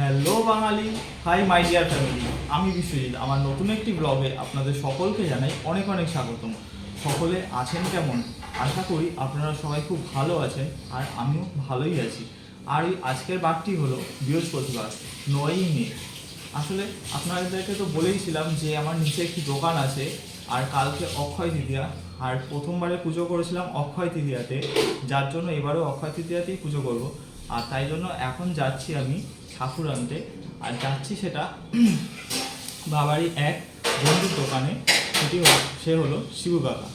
Hello Bangali hi my dear family আমি বিশ্বজিৎ, আমার নতুন একটি ব্লগে আপনাদের সকলকে জানাই অনেক অনেক স্বাগতম। সকলে আছেন কেমন? আশা করি আপনারা সবাই খুব ভালো আছেন আর আমিও ভালোই আছি। আর এই আজকের বারটি হলো বৃহস্পতিবার, নয়ই মে। আসলে আপনাদেরকে তো বলেইছিলাম যে আমার নিচে একটি দোকান আছে আর কালকে অক্ষয় তৃতীয়া, আর প্রথমবারে পুজো করেছিলাম অক্ষয় তৃতীয়াতে। যার জন্য এবারেও অক্ষয় তৃতীয়াতেই পুজো করব। আর তাই জন্য এখন যাচ্ছি আমি ঠাকুর আনতে। আর যাচ্ছি সেটা বাবারই এক বন্ধুর দোকানে সেটি সে হলো শিবু কাকা।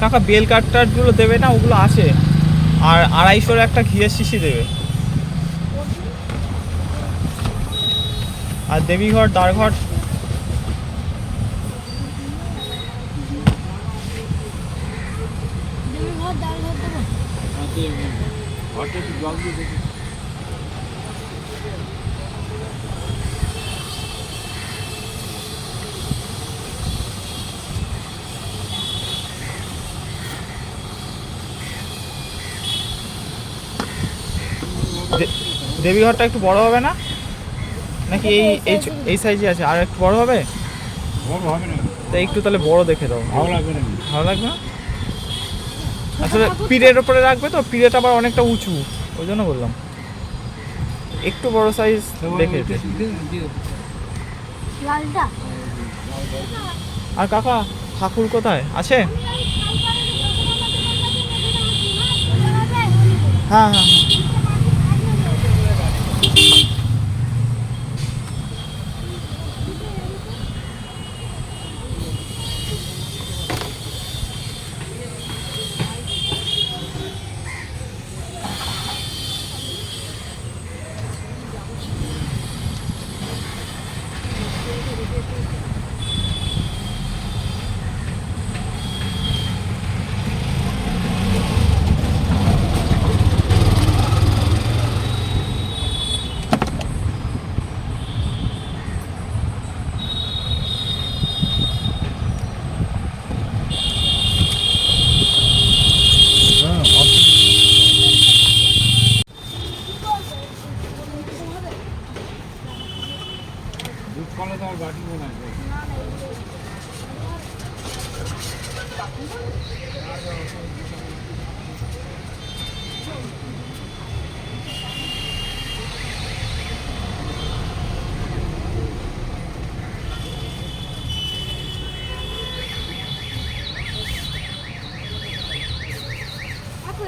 কাকা বেল কাঠটারগুলো দেবে না? ওগুলো আছে। আর আড়াইশোর একটা ঘিয়ের শিশি দেবে। আর দেবীঘর দ্বারঘর। দেবী ঘর ডাল ঘর দেবো দে- দেবীঘরটা একটু বড় হবে না? নাকি এই এই এই সাইজে আছে? আর একটু বড় হবে? তা একটু তাহলে বড় দেখে দাও। ভালো লাগবে না। আসলে পিঠের ওপরে রাখবে তো? পিঠেটা আবার অনেকটা উঁচু। ওই জন্য বললাম। একটু বড় সাইজ দেখে আর কাকা ঠাকুর কোথায়? আছে? হ্যাঁ হ্যাঁ।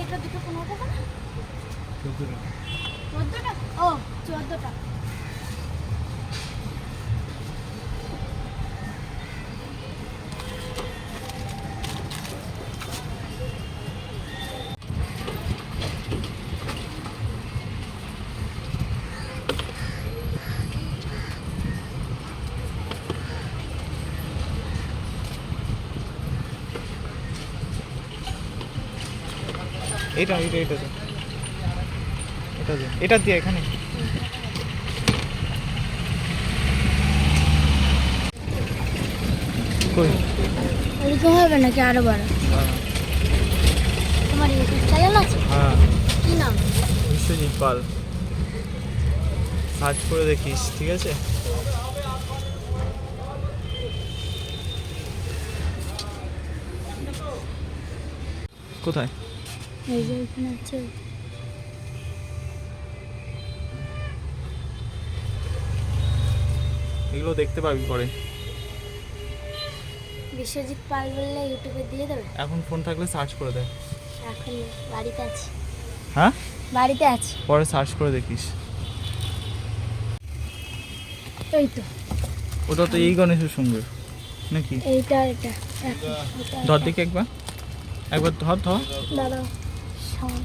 এটা দুটো পনেরো টাকা না? চোদ্দোটা। টাকা ও চোদ্দ এইটা এইটা এটা দিয়ে এটা দিয়ে এখানে। কই? এরকম হবে নাকি আরও বড়? তোমার ইউটিউব চ্যানেল আছে? হ্যাঁ। কি নাম? বিশ্বজিৎ পাল। সার্চ করে দেখিস ঠিক আছে? কোথায়? এই যে এখানে আছে। এগুলো দেখতে পাবি পরে। বিশ্বজিৎ পাল বললে ইউটিউবে দিয়ে দেবে? এখন ফোন থাকলে সার্চ করে দে এখন বাড়িতে আছে। হ্যাঁ? বাড়িতে আছে। পরে সার্চ করে দেখিস। এই তো। ওটা তো এই গণেশের সঙ্গে নাকি? এইটা এটা। ধর। দেখি একবার। একবার ধর ধর। দাঁড়াও। সামনে।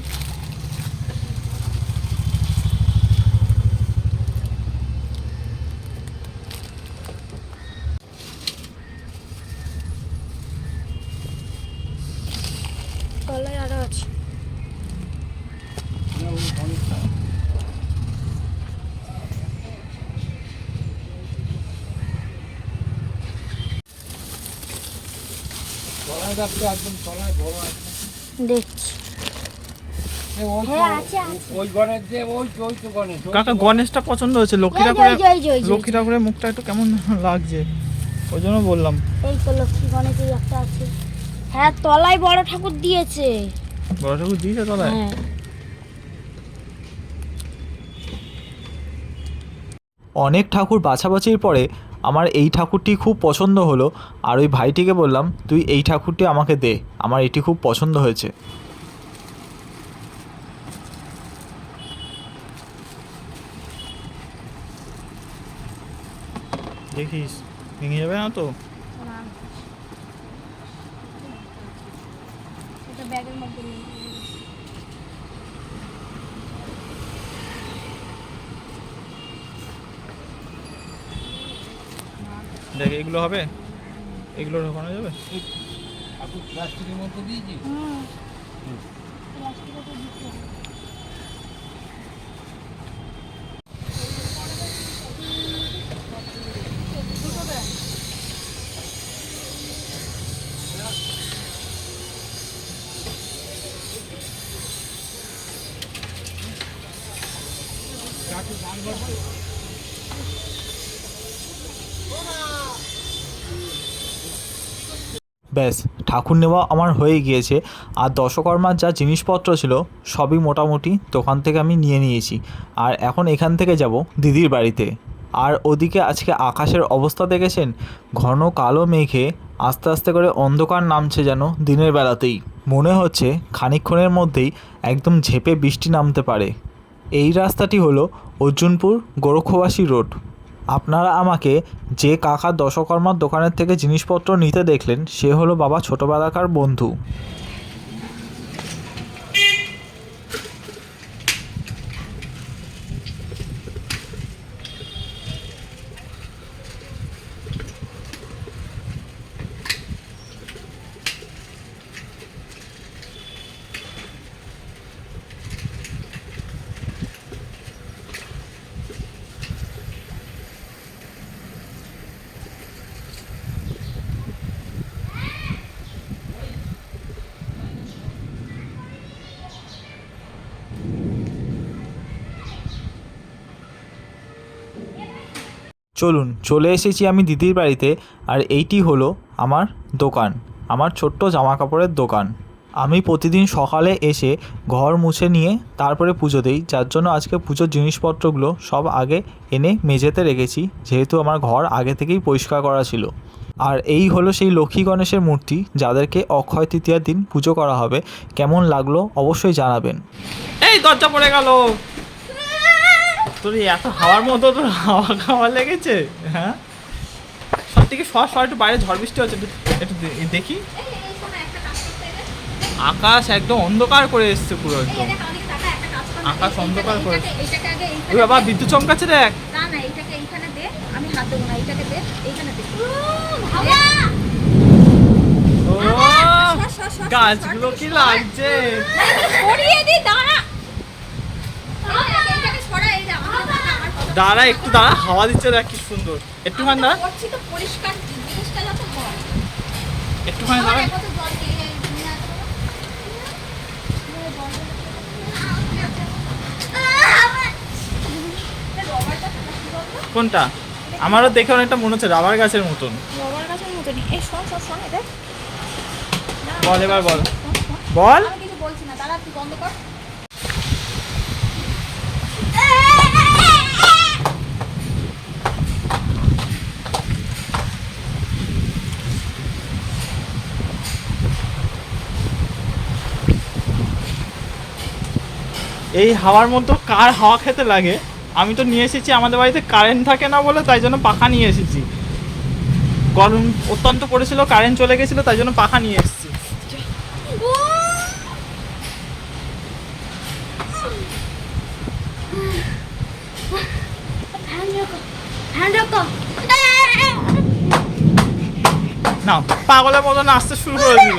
তলায় আরও আছে। দেখছি। কাকা গণেশটা পছন্দ হয়েছে। লক্ষ্মী ঠাকুরের লক্ষ্মী ঠাকুরের মুখটা একটু কেমন লাগছে? ওই জন্য বললাম। এই তো লক্ষ্মী গণেশের একটা আছে। হ্যাঁ তলায় বড় ঠাকুর দিয়েছে। বড় ঠাকুর দিয়েছে তলায়? হ্যাঁ। অনেক ঠাকুর বাছাবাছির পরে আমার এই ঠাকুরটি খুব পছন্দ হলো। আর ওই ভাইটিকে বললাম তুই এই ঠাকুরটি আমাকে দে। আমার এটি খুব পছন্দ হয়েছে। দেখিস ভেঙে যাবে না তো ব্যাগের মধ্যে দেখ এগুলো হবে? এগুলো ঢোকানো যাবে? প্লাস্টিকের মধ্যে দিয়েছি হুম। প্লাস্টিকে ব্যাস, ঠাকুর নেওয়া আমার হয়ে গিয়েছে। আর দশকর্মার যা জিনিসপত্র ছিল, সবই মোটামুটি দোকান থেকে আমি নিয়ে নিয়েছি। আর এখন এখান থেকে যাব দিদির বাড়িতে। আর ওদিকে আজকে আকাশের অবস্থা দেখেছেন? ঘন কালো মেঘে আস্তে আস্তে করে অন্ধকার নামছে যেন দিনের বেলাতেই। মনে হচ্ছে খানিকক্ষণের মধ্যেই একদম ঝেপে বৃষ্টি নামতে পারে। এই রাস্তাটি হলো অর্জুনপুর গোরক্ষবাসী রোড। আপনারা আমাকে যে কাকা দশকর্মার দোকানের থেকে জিনিসপত্র নিতে দেখলেন, সে হলো বাবা ছোটবেলাকার বন্ধু। চলুন, চলে এসেছি আমি দিদির বাড়িতে, আর এইটি হলো আমার দোকান, আমার ছোট্ট জামা কাপড়ের দোকান। আমি প্রতিদিন সকালে এসে ঘর মুছে নিয়ে তারপরে পুজো দিই, যার জন্য আজকে পুজোর জিনিসপত্রগুলো সব আগে এনে মেঝেতে রেখেছি, যেহেতু আমার ঘর আগে থেকেই পরিষ্কার করা ছিল। আর এই হলো সেই লক্ষ্মী গণেশের মূর্তি, যাদেরকে অক্ষয় তৃতীয়ার দিন পুজো করা হবে। কেমন লাগল অবশ্যই জানাবেন। এই দরজা পড়ে গেল। তোর এত হাওয়ার মতো তোর হাওয়া খাওয়া লেগেছে হ্যাঁ সব থেকে সর সর একটু বাইরে ঝড় বৃষ্টি হচ্ছে একটু- দেখি আকাশ একদম অন্ধকার করে এসছে পুরো একদম আকাশ অন্ধকার করে ওই বাবা বিদ্যুৎ চমকাচ্ছে দেখ না না এইটাকে এইখানে দে আমি হাত দেবো না এইটাকে দে এইখানে দে ও সর, সর, সর, গাছগুলো কি লাগছে সরিয়ে দি দাঁড়া দাঁড়া একটু দাঁড়া হাওয়া দিচ্ছে দেখ কি সুন্দর। একটুখানি দাঁড়া। হয়। একটুখানি দাঁড়া। কোনটা? আমারও দেখে অনেকটা মনে হচ্ছে রাবার গাছের মতন। রবার গাছের মতনই। এই শোন শোন শোন এদের বল এবার বল। বল। আমি কিছু বলছি না। দাঁড়া তুই বন্ধ কর। এই হাওয়ার মতো কার হাওয়া খেতে লাগে? আমি তো নিয়ে এসেছি, আমাদের বাড়িতে কারেন্ট থাকে না বলে তাই জন্য পাখা নিয়ে এসেছি। গরম অত্যন্ত পড়েছিল কারেন্ট চলে গেছিল, তাই জন্য পাখা নিয়ে এসেছি। না পাগলের মতন আসতে শুরু করে দিল।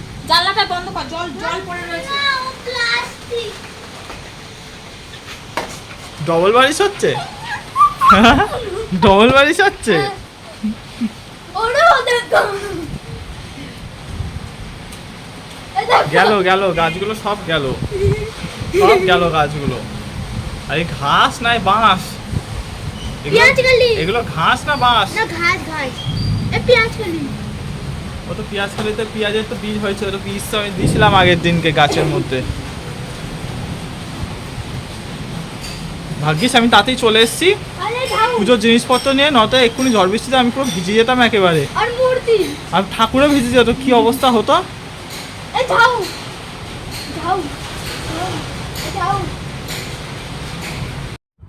জানলাটা বন্ধ কর জল জল পড়ে রয়েছে। প্লাস্টিক ডবল বারিশ হচ্ছে? ডবল বারিশ হচ্ছে? গেল গেল গাছগুলো সব গেল। সব গেল গাছগুলো। আরে ঘাস নাই বাঁশ। এগুলো- ঘাস না বাঁশ? না ঘাস ঘাস। এ পেঁয়াজ কালি ও তো পেঁয়াজ খেলিতে পেঁয়াজের তো বীজ হয়েছে ওটা বীজ তো আমি দিয়েছিলাম আগের দিনকে গাছের মধ্যে। ভাগ্যিস আমি তাতেই চলে এসেছি। পুজোর জিনিসপত্র নিয়ে নয়তো এক্ষুনি ঝড় বৃষ্টিতে আমি পুরো ভিজে যেতাম একেবারে। আর ঠাকুরও ভিজে যেত কি অবস্থা হতো?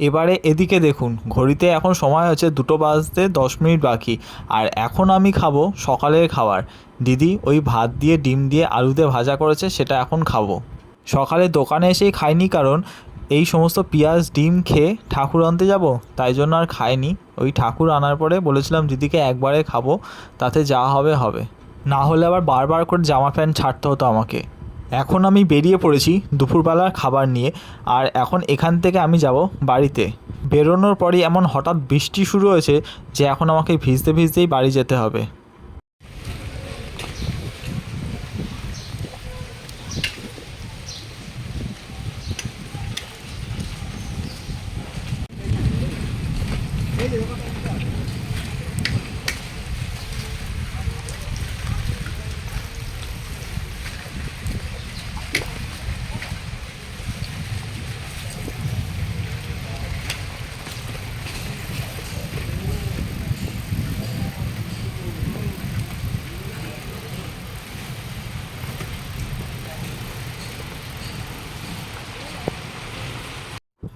এবারে এদিকে দেখুন, ঘড়িতে এখন সময় হচ্ছে দুটো বাজতে দশ মিনিট বাকি। আর এখন আমি খাব সকালের খাবার। দিদি ওই ভাত দিয়ে, ডিম দিয়ে আলুতে ভাজা করেছে, সেটা এখন খাব। সকালে দোকানে এসেই খাইনি কারণ এই সমস্ত পেঁয়াজ, ডিম খেয়ে ঠাকুর আনতে যাব, তাই জন্য আর খাইনি। ওই ঠাকুর আনার পরে বলেছিলাম, দিদিকে একবারে খাব, তাতে যা হবে হবে। না হলে আবার বারবার করে জামা প্যান্ট ছাড়তে হতো আমাকে। এখন আমি বেরিয়ে পড়েছি দুপুরবেলার খাবার নিয়ে, আর এখন এখান থেকে আমি যাব বাড়িতে। বেরোনোর পরই এমন হঠাৎ বৃষ্টি শুরু হয়েছে যে এখন আমাকে ভিজতে ভিজতেই বাড়ি যেতে হবে।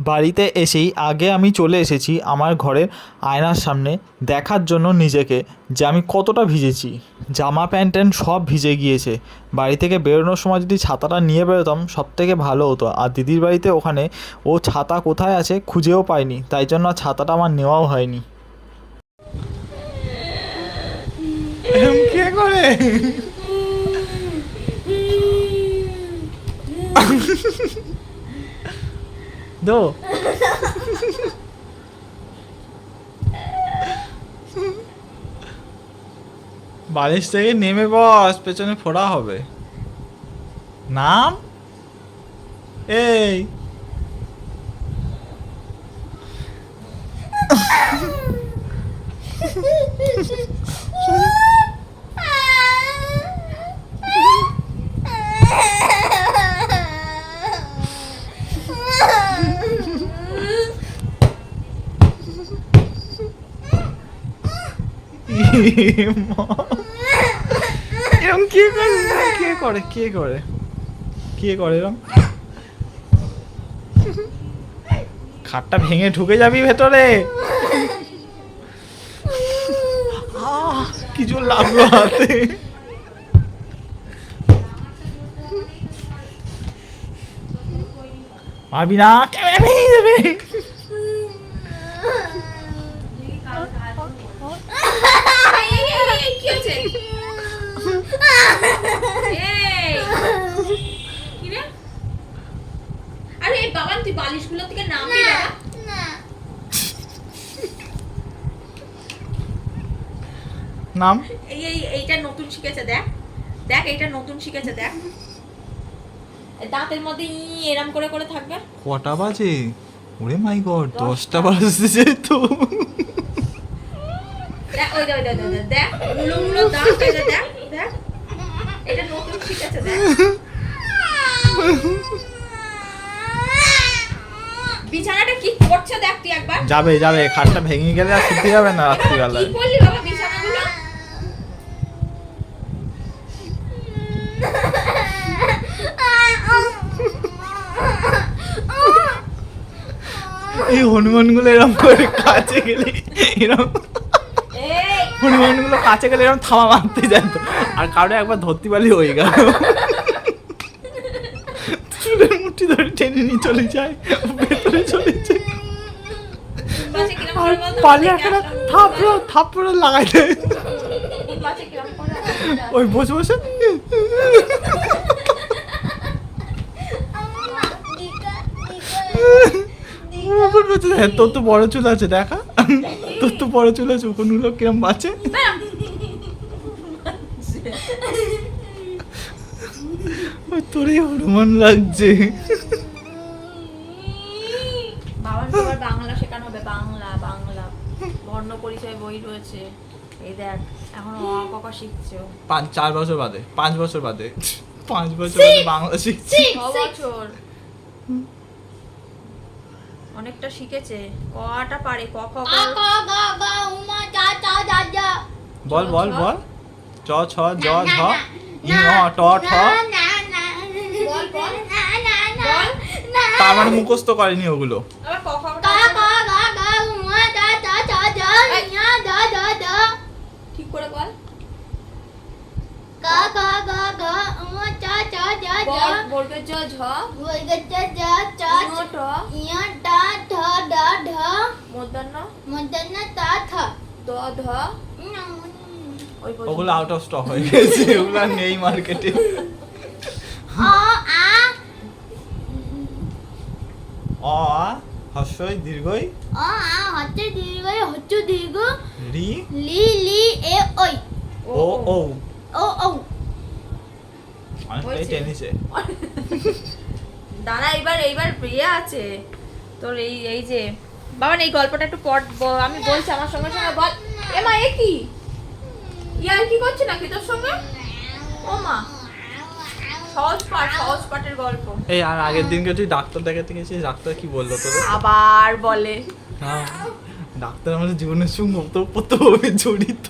বাড়িতে এসেই আগে আমি চলে এসেছি আমার ঘরের আয়নার সামনে দেখার জন্য নিজেকে যে আমি কতটা ভিজেছি। জামা প্যান্ট ট্যান্ট সব ভিজে গিয়েছে। বাড়ি থেকে বেরোনোর সময় যদি ছাতাটা নিয়ে বেরোতাম সব থেকে ভালো হতো। আর দিদির বাড়িতে ওখানে ও ছাতা কোথায় আছে খুঁজেও পাইনি তাই জন্য আর ছাতাটা আমার নেওয়াও হয়নি। কে করে? দো বালিশ থেকে নেমে বস পেছনে ফোড়া হবে। নাম? এই। এরকম কে করে? কে করে? কে করে? কে করে এরম? খাটটা ভেঙে ঢুকে যাবি ভেতরে। কি জোর লাগল হাতে। পারবি না ক্যামেরা ভেঙে যাবে এই, এই, এই, এই, কি হয়েছে? এই, আরে এই বাবান তুই বালিশগুলো থেকে নাম? এই এই এইটা নতুন শিখেছে দেখ। দেখ এইটা নতুন শিখেছে দেখ। দাঁতের মধ্যে ই এরম করে করে থাকবে। কটা বাজে? ওরে মাই গড দশটা বাজতেছে তো। দেখ ওই দেখ দেখ, দেখ, দেখ মুলো মুলো দাঁত দেখ দেখ। এটা নতুন শিখেছে দেখ। বিছানাটা কি করছে দেখ তুই একবার। যাবে যাবে খাটটা ভেঙে গেলে আর শুতে যাবে না রাত্রিবেলায়। কি করলি বাবা বিছানাগুলো? এই হনুমানগুলো এরকম করে কাছে গেলে এরকম এই হনুমান কাছে গেলে এরকম থামা মারতে যেত আর কারও একবার ধরতে পারলে হয়ে গেল। চুলের মুঠি ধরে টেনে নিয়ে চলে যায় ভেতরে চলে যায়। আর দেখে একটা। থাপড়ো থাপড়ো লাগাই দেয়। ওই বসে বসে। দেখ, তোর তো বড় চুল আছে দেখা। তোর তো বড় চুল আছে কোনগুলো কিরম বাঁচে? তোরই হনুমান লাগছে। বাবার সবার বাংলা শেখানো হবে বাংলা বাংলা। বর্ণ পরিচয় বই রয়েছে। এই দেখ এখন অ আ ক খ শিখছে। পাঁচ চার বছর বাদে পাঁচ বছর বাদে। পাঁচ বছর বাদে বাংলা শিখছি। ছ বছর। অনেকটা শিখেছে কটা পারে ক খ গ বল বল বল চ ছ জ ঝ ই ম ট ঠ বল বল মানে মুখস্থ করেনি ওগুলো আবার ক খ ঠিক করে বল বল বর্গের জ ঝ ঞ ট মূর্ধন্য দ ধ ওগুলো আউট অফ স্টক হয়ে গেছে ওগুলো নেই মার্কেটে অ আ। হস্যই দীর্ঘই। রি। ও ও অনেকটাই। টেনিসে দাঁড়া এইবার এইবার ইয়ে আছে। তোর এই এই যে বাবা এই গল্পটা একটু পট আমি বলছি আমার সঙ্গে সঙ্গে বল। এ মা এ কি? ইয়ার কি করছে নাকি তোর সঙ্গে? ও মা সহজ পাঠ সহজ পাঠের গল্প। এই আর আগের দিনকে তুই ডাক্তার দেখাতে গেছিস? ডাক্তার কি বলল তোর আবার বলে। হ্যাঁ ডাক্তার আমাদের জীবনের সঙ্গে ওতপ্রোতভাবে জড়িত।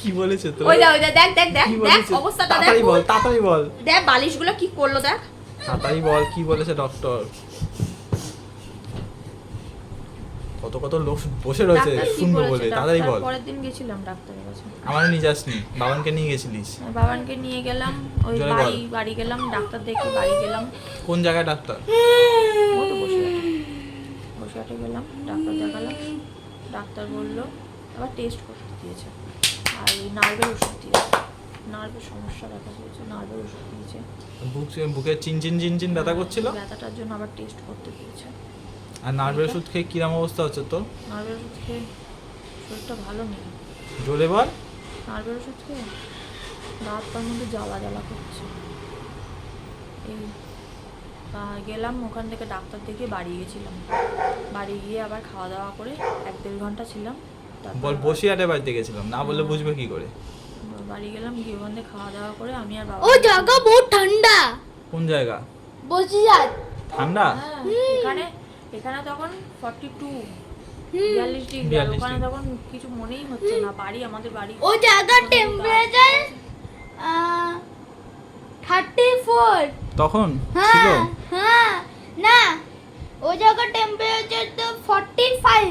কি বলেছে তোর? ওই ওই দেখ দেখ দেখ দেখ অবস্থাটা দেখ। তাড়াতাড়ি বল তাড়াতাড়ি বল। দেখ বালিশগুলো কি করল দেখ। তাড়াতাড়ি বল কি বলেছে ডক্টর কত কত লোক বসে রয়েছে শুনব বলে তাড়াতাড়ি বল। পরের দিন গেছিলাম ডাক্তারের কাছে। আমার নিয়ে যাসনি বাবানকে নিয়ে গেছিলিস? বাবানকে নিয়ে গেলাম ওই বাড়ি বাড়ি গেলাম ডাক্তার দেখে বাড়ি গেলাম। কোন জায়গায় ডাক্তার? ও তো বসে আছে। বসে আটে গেলাম ডাক্তার দেখালাম। ডাক্তার বলল আবার টেস্ট করতে দিয়েছে। আর এই নার্ভের ওষুধ দিয়েছে। নার্ভের সমস্যা দেখা দিয়েছে নার্ভের ওষুধ দিয়েছে। বুক বুকে চিনচিন চিনচিন ব্যথা করছিল? ব্যথাটার জন্য আবার টেস্ট করতে দিয়েছে। আর নার্ভের ওষুধ খেয়ে কিরম অবস্থা হচ্ছে তোর? নার্ভের ওষুধ খেয়ে শরীরটা ভালো নেই। জোরে বল নার্ভের ওষুধ খেয়ে রাত তার মধ্যে জ্বালা জ্বালা করছে। এই গেলাম ওখান থেকে ডাক্তার দেখে বাড়ি গেছিলাম বাড়ি গিয়ে আবার খাওয়া দাওয়া করে এক দেড় ঘণ্টা ছিলাম। তারপর বল বসিয়াটে বাড়িতে গেছিলাম। না বললে বুঝবে কি করে? বাড়ি গেলাম গিয়ে ওখান খাওয়া দাওয়া করে আমি আর বাবা ও জায়গা বহুত ঠান্ডা। কোন জায়গা? বসে যান ঠান্ডা? হ্যাঁ, এখানে এখানে তখন ফর্টি টু বিয়াল্লিশ ডিগ্রি আর ওখানে তখন কিছু মনেই হচ্ছে না বাড়ি আমাদের বাড়ি। ও জায়গার টেম্পারেচার থার্টি ফোর তখন? ছিল? হ্যাঁ। হ্যাঁ না ও জায়গার টেম্পারেচার তো ফর্টি ফাইভ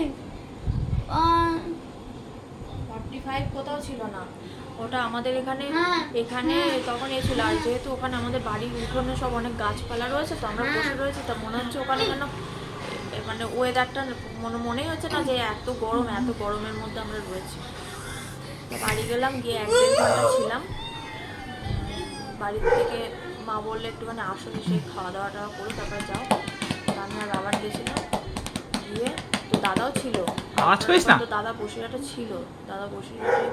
ফর্টি ফাইভ কোথাও ছিল না। ওটা আমাদের এখানে হ্যাঁ, এখানে তখন এসেছিল আর যেহেতু ওখানে আমাদের বাড়ির উঠোনে সব অনেক গাছপালা রয়েছে তো আমরা হ্যাঁ। বসে রয়েছি তা মনে হচ্ছে ওখানে এ, মানে ওয়েদারটা মনে মনেই হচ্ছে না যে এত গরম এত গরমের মধ্যে আমরা রয়েছি। বাড়ি গেলাম গিয়ে এক দেড় ঘণ্টা ছিলাম। বাড়ি থেকে মা বললে একটুখানি আসো এসে খাওয়া দাওয়া টাওয়া করে তারপরে যাও। আমি আর বাবার গেছিলাম গিয়ে তো দাদাও ছিল? তো দাদা বসিরাটা ছিল। দাদা বসিরহাটে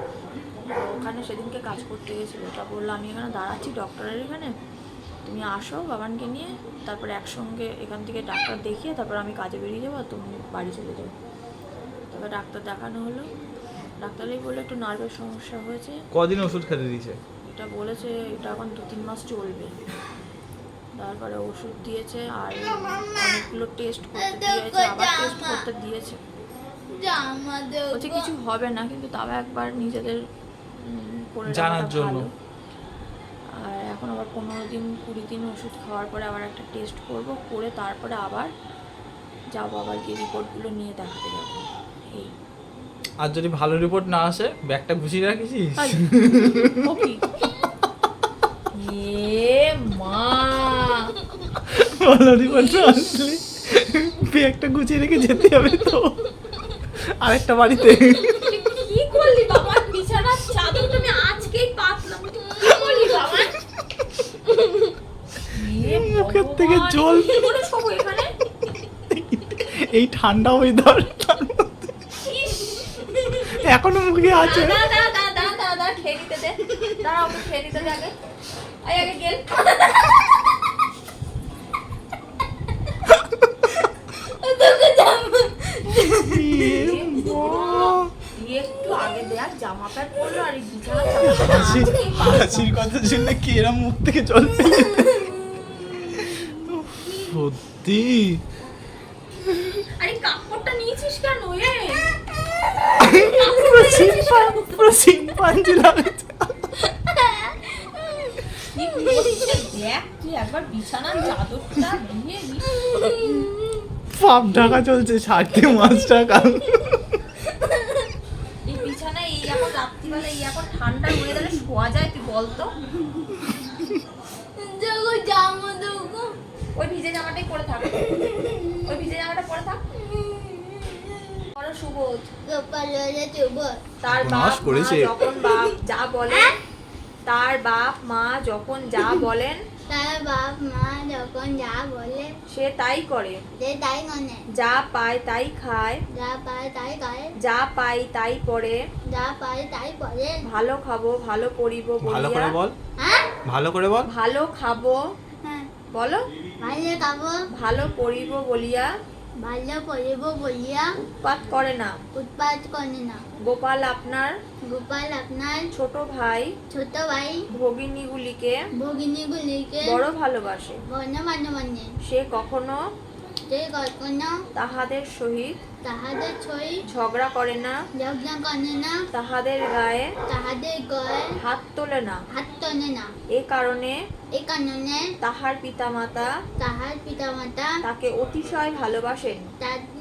তো ওখানে সেদিনকে কাজ করতে গেছিল। তা বলল আমি এখানে দাঁড়াচ্ছি ডক্টরের এখানে? তুমি আসো বাবানকে নিয়ে তারপরে একসঙ্গে এখান থেকে ডাক্তার দেখিয়ে তারপর আমি কাজে বেরিয়ে যাব আর তুমি বাড়ি চলে যাব তারপর ডাক্তার দেখানো হলো। ডাক্তারই বলল একটু নার্ভের সমস্যা হয়েছে। কদিন ওষুধ খেতে দিয়েছে? এটা বলেছে এটা এখন দু তিন মাস চলবে। তারপরে ওষুধ দিয়েছে আর অনেকগুলো টেস্ট করতে দিয়েছে আবার টেস্ট করতে দিয়েছে। বলছে কিছু হবে না কিন্তু তাও একবার নিজেদের জানার জন্য। আর এখন আবার পনেরো দিন কুড়ি দিন ওষুধ খাওয়ার পরে আবার একটা টেস্ট করব করে তারপরে আবার যাব আবার গিয়ে রিপোর্টগুলো নিয়ে দেখাতে যাব। এই। আর যদি ভালো রিপোর্ট না আসে ব্যাগটা গুছিয়ে রাখিস? এ মা। ভালো রিপোর্ট না আসলে ব্যাগটা গুছিয়ে রেখে যেতে হবে তো। আরেকটা বাড়িতে তুই কি করলি বাবা বিছানার চাদরটা আমি আজকেই পাতলাম তুই কি করলি বাবা এ মুখের থেকে জল। এই ঠান্ডা ওয়েদার! এখনও মুখে আছে খেয়ে নিতে দে। দাঁড়া, খেয়ে নিতে দে আগে। আগে গেল। এ মা। দিয়ে একটু আগে জামা প্যান্ট পরলো আর এই পাতলাম। হাসির কথা শুনলে কি এরম মুখ থেকে জল সত্যি? আরে কাপড়টা নিয়েছিস কেন এ? পুরো লাগছে। পাপ ঢাকা চলছে ষাটটি মাস টাকা এই বিছানায় এই এখন রাত্রিবেলা এই এখন ঠান্ডা ওয়েদারে শোয়া যায় তুই বলতো ওই ভিজে জামাটাই পরে থাক। ওই ভিজে জামাটা পরে থাক। বড় সুবোধ তার বাপ মা যখন বাপ যা বলেন তার বাপ মা যখন যা বলেন তার বাপ মা যখন যা বলে সে তাই করে। যে তাই মনে। যা পায় তাই খায় যা পায় তাই খায় যা পাই তাই পড়ে। যা পায় তাই পড়ে। ভালো খাব ভালো পরিব ভালো করে বল। হ্যাঁ? ভালো করে বল। ভালো খাব। হ্যাঁ। বলো। ভালো খাব। ভালো পরিব বলিয়া ভালো করিব বলিয়া উৎপাত করে না। উৎপাদ করে না। গোপাল আপনার গোপাল আপনার ছোট ভাই ছোট ভাই ভগিনীগুলিকে ভগিনীগুলিকে বড় ভালোবাসে। মানে মানে সে কখনো সে কখনো তাহাদের সহিত তাহাদের ছই ঝগড়া করে না যজ্ঞ করে না তাহাদের গায়ে তাহাদের গায়ে হাত তোলে না। হাত টানে না। এ কারণে এই কারণে তাহার পিতামাতা তাহার পিতামাতা তাকে অতিশয় ভালোবাসেন।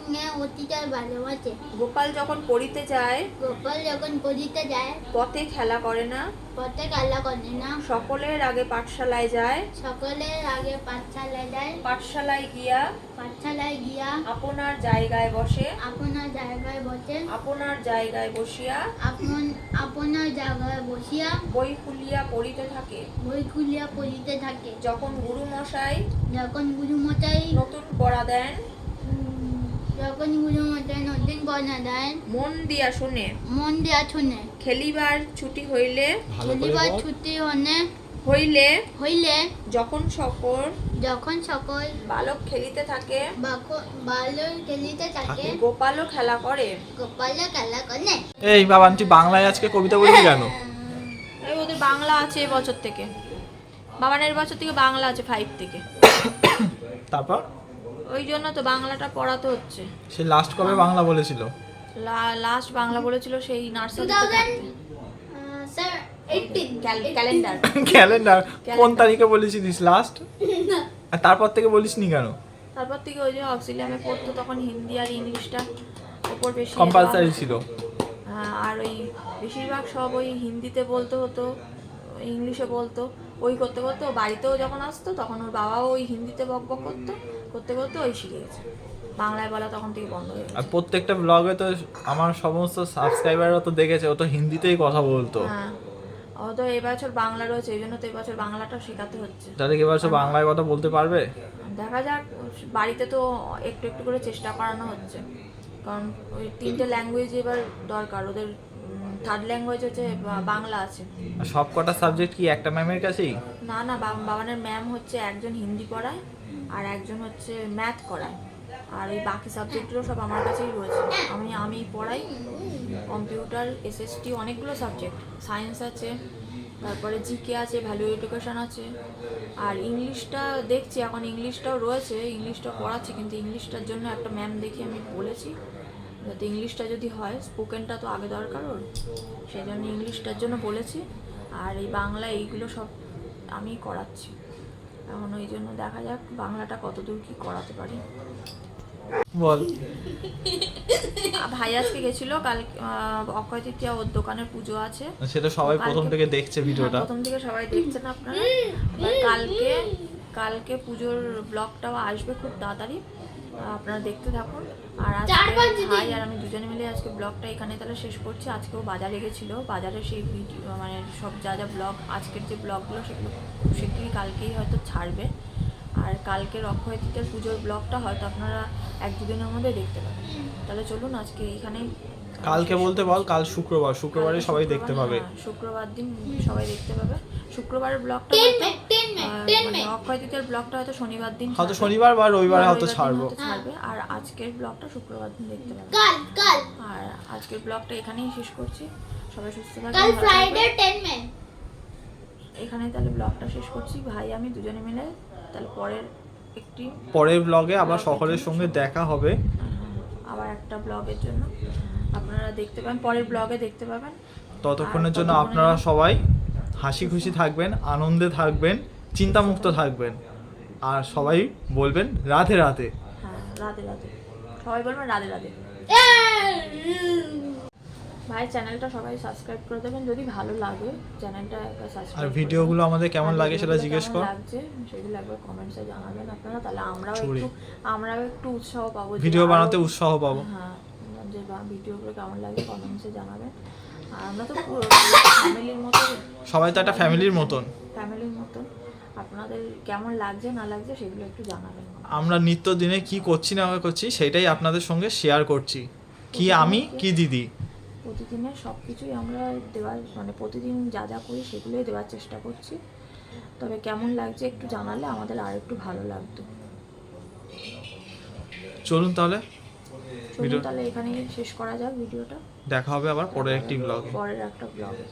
নিয়ে অতীতের ভালোবাসে। গোপাল যখন পড়িতে যায় গোপাল যখন পড়িতে যায় পথে খেলা করে না। পথে কালা করে না। সকলের আগে পাঠশালায় যায়। সকলের আগে পাঠশালায় যায়। পাঠশালায় গিয়া পাঠশালায় গিয়া আপনার জায়গায় বসে আপনার জায়গায় বসে। আপনার জায়গায় বসিয়া আপন আপনার জায়গায় বসিয়া বই খুলিয়া পড়িতে থাকে। বই খুলিয়া পড়িতে থাকে। যখন গুরু মশাই যখন গুরুমশাই নতুন পড়া দেন যখন গুরুমশাই নতুন পড়া দেন মন দিয়া শুনে মন দেওয়া শুনে খেলিবার ছুটি হইলে খেলিবার ছুটি হনে হইলে হইলে যখন সকল যখন সকল বালক খেলিতে থাকে ভালো খেলিতে থাকে গোপালও খেলা করে। গোপালে খেলা করে। এই বাবান তুই বাংলায় আজকে কবিতা বলবি কেন? এই ওদের বাংলা আছে এবছর থেকে। বাবানের বছর থেকে বাংলা আছে ফাইভ থেকে। তারপর? ওই জন্য তো বাংলাটা পড়াতে হচ্ছে। সে লাস্ট কবে বাংলা বলেছিল? লাস্ট বাংলা বলেছিল সেই নার্সারি ক্যালেন্ডার ক্যালেন্ডার কোন Calendar. তারিখে বলেছিলিস লাস্ট আর তারপর থেকে বলিসনি কেন? তারপর থেকে ওই যে অক্সিলিয়ামে পড়তো তখন হিন্দি আর ইংলিশটা ওপর বেশি কম্পালসারি ছিল। হ্যাঁ, আর ওই বেশিরভাগ সব ওই হিন্দিতে বলতে হতো ইংলিশে বলতো ওই করতে করতে বাড়িতেও যখন আসতো তখন ওর বাবাও ওই হিন্দিতে বক বক করতো করতে করতে ওই শিখে গেছে। বাংলায় বলা তখন থেকে বন্ধ হয়ে আর গেছে প্রত্যেকটা ব্লগে তো আমার সমস্ত সাবস্ক্রাইবাররা তো দেখেছে ও তো হিন্দিতেই কথা বলতো। হ্যাঁ। তো এবছর বাংলা রয়েছে এই জন্য তো এবছর বাংলাটা শেখাতে হচ্ছে। তাহলে কি সব বাংলায় কথা বলতে পারবে? দেখা যাক বাড়িতে তো একটু একটু করে চেষ্টা করানো হচ্ছে। কারণ ওই তিনটে ল্যাঙ্গুয়েজ এবার দরকার ওদের থার্ড ল্যাঙ্গুয়েজ হচ্ছে বাংলা আছে। সব কটা সাবজেক্ট কি একটা ম্যামের কাছেই? না না বাবানের ম্যাম হচ্ছে একজন হিন্দি পড়ায় আর একজন হচ্ছে ম্যাথ করায় আর এই বাকি সাবজেক্টগুলো সব আমার কাছেই রয়েছে। আমি আমি পড়াই কম্পিউটার এসএসটি অনেকগুলো সাবজেক্ট সায়েন্স আছে, তারপরে জিকে আছে ভ্যালু এডুকেশন আছে। আর ইংলিশটা দেখছি, এখন ইংলিশটাও রয়েছে ইংলিশটা পড়াচ্ছি, কিন্তু ইংলিশটার জন্য একটা ম্যাম দেখি আমি বলেছি যাতে ইংলিশটা যদি হয় স্পোকেনটা তো আগে দরকার ওর। সেই জন্য ইংলিশটার জন্য বলেছি। আর এই বাংলা এইগুলো সব আমি করাচ্ছি। এখন ওই জন্য দেখা যাক বাংলাটা কতদূর কি করাতে পারি। বল। ভাই আজকে গেছিল কাল অক্ষয় তৃতীয়া ওর দোকানের পুজো আছে। সেটা সবাই প্রথম থেকে দেখছে ভিডিওটা। হ্যাঁ, প্রথম থেকে সবাই দেখছেন আপনারা। কালকে কালকে পুজোর ব্লগটাও আসবে খুব তাড়াতাড়ি। আপনারা দেখতে থাকুন। আর আজকে ভাই আর আমি দুজনে মিলে আজকে ব্লগটা এখানে তাহলে শেষ করছি। আজকেও বাজারে গেছিল। বাজারে সেই ভিডিও মানে সব যা যা ব্লগ আজকের যে ব্লগগুলো সেগুলো খুব শীঘ্রই কালকেই হয়তো ছাড়বে। কালকের অক্ষয় তৃতীয়ার পুজোর ব্লগটা হয়তো আপনারা এক দুদিনের মধ্যে দেখতে পাবেন। তাহলে চলুন আজকে এইখানেই কালকে বলতে বল কাল শুক্রবার। শুক্রবারে সবাই দেখতে পাবে। হ্যাঁ, শুক্রবার দিন সবাই দেখতে পাবে। শুক্রবারের ব্লগটা হয়তো, মানে অক্ষয় তৃতীয়ার ব্লগটা হয়তো শনিবার দিন হয়তো শনিবার বা রবিবারে হয়তো ছাড়বো। ছাড়বে। আর আজকের ব্লগটা শুক্রবার দিন দেখতে পাবে। কাল কাল। আর আজকের ব্লগটা এখানেই শেষ করছি। সবাই সুস্থ থাকবেন কাল ফ্রাইডে টেন মে এখানে তাহলে ব্লগটা শেষ করছি। ভাই আমি দুজনে মিলে তাহলে পরের একটি পরের ব্লগে আবার সকলের সঙ্গে দেখা হবে। আবার একটা ব্লগের জন্য। আপনারা দেখতে পাবেন পরের ব্লগে দেখতে পাবেন। ততক্ষণের জন্য আপনারা সবাই হাসি খুশি থাকবেন আনন্দে থাকবেন চিন্তামুক্ত থাকবেন। আর সবাই বলবেন রাধে রাধে। হ্যাঁ রাধে রাধে। সবাই বলবেন রাধে রাধে। ভাই চ্যানেলটা সবাই সাবস্ক্রাইব করে দেবেন যদি ভালো লাগে চ্যানেলটা একবার সাবস্ক্রাইব আর ভিডিওগুলো আমাদের কেমন লাগে সেটা জিজ্ঞেস কর। লাগছে সেগুলো একবার কমেন্টসে জানাবেন আপনারা তাহলে আমরাও একটু আমরাও একটু উৎসাহ পাবো ভিডিও বানাতে উৎসাহ পাবো। হ্যাঁ যে বা ভিডিওগুলো কেমন লাগে কমেন্টসে জানাবেন। আর আমরা তো পুরো ফ্যামিলির মতো সবাই তো একটা ফ্যামিলির মতন। ফ্যামিলির মতন। আপনাদের কেমন লাগছে না লাগছে সেগুলো একটু জানাবেন আমরা নিত্য দিনে কি করছি না করছি সেটাই আপনাদের সঙ্গে শেয়ার করছি। কি আমি কি দিদি? প্রতিদিনের সব কিছুই আমরা দেওয়ার মানে প্রতিদিন যা যা করি সেগুলোই দেওয়ার চেষ্টা করছি। তবে কেমন লাগছে একটু জানালে আমাদের আর একটু ভালো লাগতো। চলুন তাহলে। চলুন তাহলে এখানেই শেষ করা যাক ভিডিওটা। দেখা হবে আবার পরের একটি ব্লগ পরের একটা ব্লগে